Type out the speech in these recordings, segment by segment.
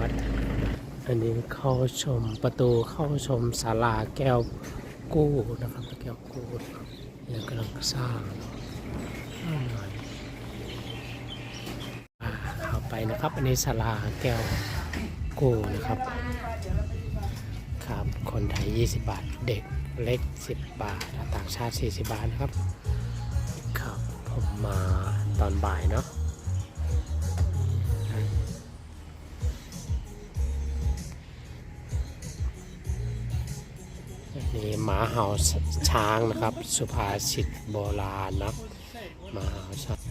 วัด อันนี้เข้าชมประตูเข้าชมศาลาแก้วกู้นะครับแก้วกู้ยังกำลังสร้างอ่าอ่าเข้าไปนะครับ อันนี้ศาลาแก้วกู้นะครับ ครับ คนไทย 20 บาท เด็กเล็ก 10 บาท ต่างชาติ 40 บาทนะครับ ครับ ผมมาตอนบ่ายเนาะ เห่าช้างนะครับ สุภาษิตโบราณนะมาเห่าช้าง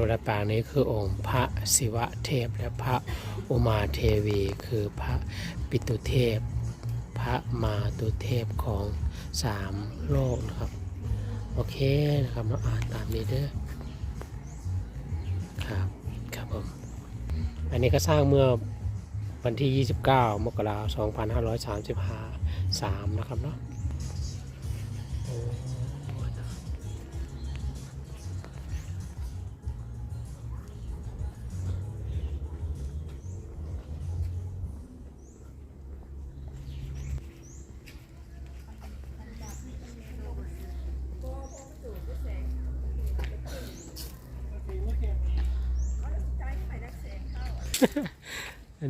วราปางนี้คือองค์พระศิวะเทพ และพระอุมาเทวี คือพระปิตุเทพ พระมาตุเทพของสามโลกนะครับ โอเคนะครับเราอ่านตามนี้เด้อครับครับผมอันนี้ก็สร้างเมื่อวันที่ 29 มกราคม 2535 3 นะครับเนาะ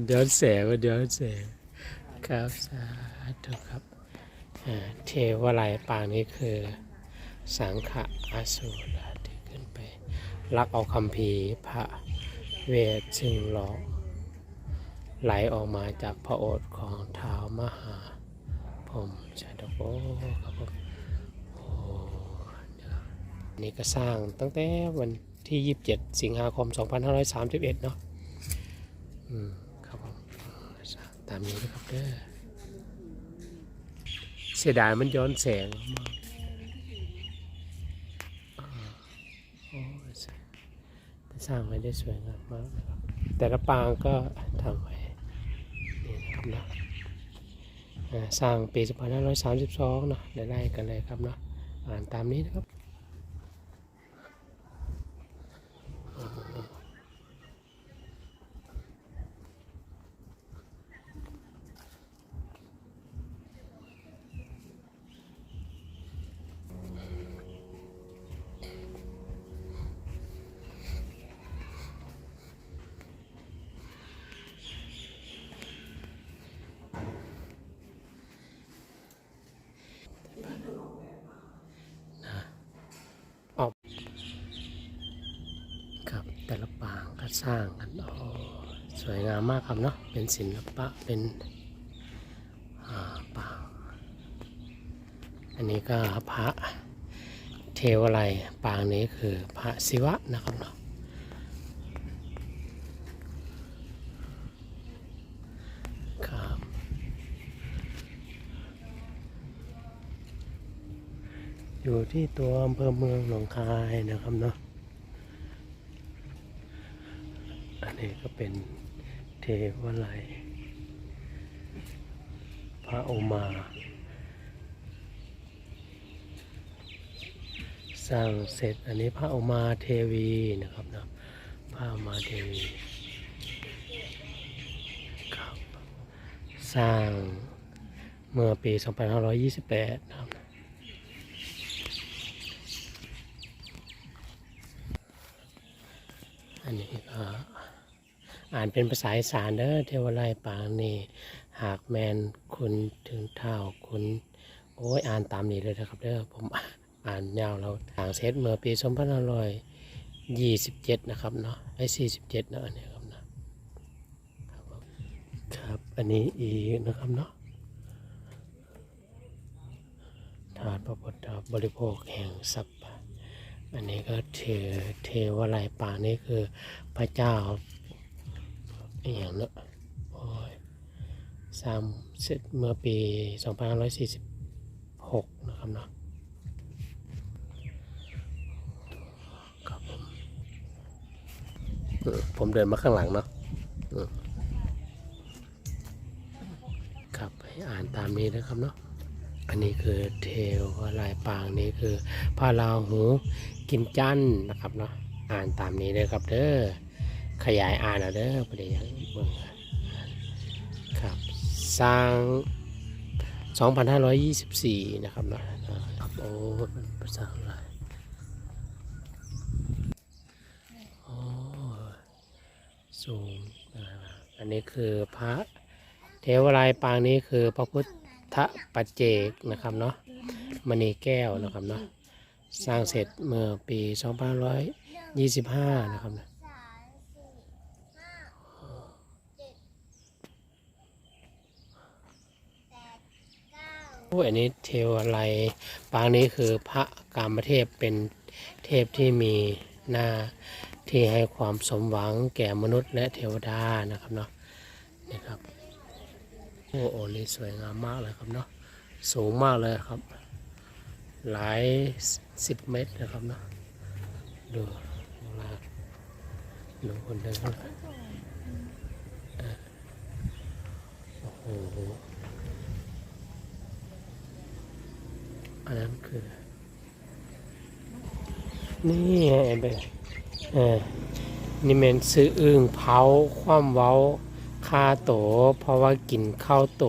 เดี๋ยวเสียเดี๋ยวเสียครับสาธุครับเทวไลยปางนี้คือสังฆอาสูรที่ขึ้นไปลักเอาคำพีพระเวทซึ่งหลอกไหลออกมาจากพระโอษฐ์ของเท้ามหาผมชาดกโอ้ครับผมโอ้นี่ก็สร้างตั้งแต่วันที่ 27 สิงหาคม 2531 เนาะ อืมครับผมตามนี้นะครับเด้อเสียดายมันย้อนแสงมากแต่สร้างไว้ได้สวยงามมากนะครับแต่ละปางก็ทำไว้นี่นะครับนะสร้างปี 2532 เนาะได้ไล่กันเลยครับเนาะอ่านตามนี้นะครับแต่ละปางก็ สร้างกันโอ้สวยงามมากครับเนาะเป็นศิลปะเป็นอ่าปางอันนี้ก็พระเทวไลยปางนี้คือพระศิวะนะครับเนาะครับอยู่ที่ตัวอำเภอเมืองหนองคายนะครับเนาะ อันนี้ก็เป็นเทวไลยพระโอมา สร้างเสร็จอันนี้พระโอมาเทวีนะครับนะพระโอมาเทวีครับสร้างเมื่อปี 2528 นะครับอันนี้ก็ อ่านเป็นภาษาอีสานเด้อเทวไลปางนี่หากแมนคุณถึงเท่าคุณโอ้ยอ่านตามนี้เลยนะครับเด้อผมอ่านยาวเราต่างเซตเมื่อปี2527นห้าร้อยยี่สิบเจ็ดนะครับเนาะไอ้47เจ็ดนาะอันนี้ครับนะครับผมครับอันนี้อีกนะครับเนาะถาดพระพุทธบริโภคแห่งทรัพอันนี้ก็เทเทวไลปางนี่คือพระเจ้า อหย่างเนอะโอ้ยสร้างเสร็จเมื่อปี2546นะครับเนาะครับผมผมเดินมาข้างหลังเนาะครับให้อ่านตามนี้นะครับเนาะอันนี้คือเทวลายปางนี่คือพระราหูกินจันนะครับเนาะอ่านตามนี้เลยครับเด้อ ขยายอ่านเอาเด้อประเดี๋ยวยังเบิ่งครับสร้าง 2,524 นะครับเนาะครับโอ้เป็นภาษาอะไรโอ้สูงอันนี้คือพระเทวรายปางนี้คือพระพุทธปัจเจกนะครับเนาะมณีแก้วนะครับเนาะสร้างเสร็จเมื่อปี 2525 นะครับนะ อ้อันนี้เทวไรปางนี้คือพระกามเทพเป็นเทพที่มีหน้าที่ให้ความสมหวังแก่มนุษย์และเทวดานะครับเนาะนี่ครับโอ้โหนี่สวยงามมากเลยครับเนาะสูงมากเลยครับ หลายสิบเมตรนะครับเนาะดูลาดูคนเดินเข้าไปเออโอ้โห อันนั้นคือ นี่ไงไปเออนี่เมนซื้ออึ่งเผาคว่ำเว้าคาโต เพราะว่ากินข้าวโต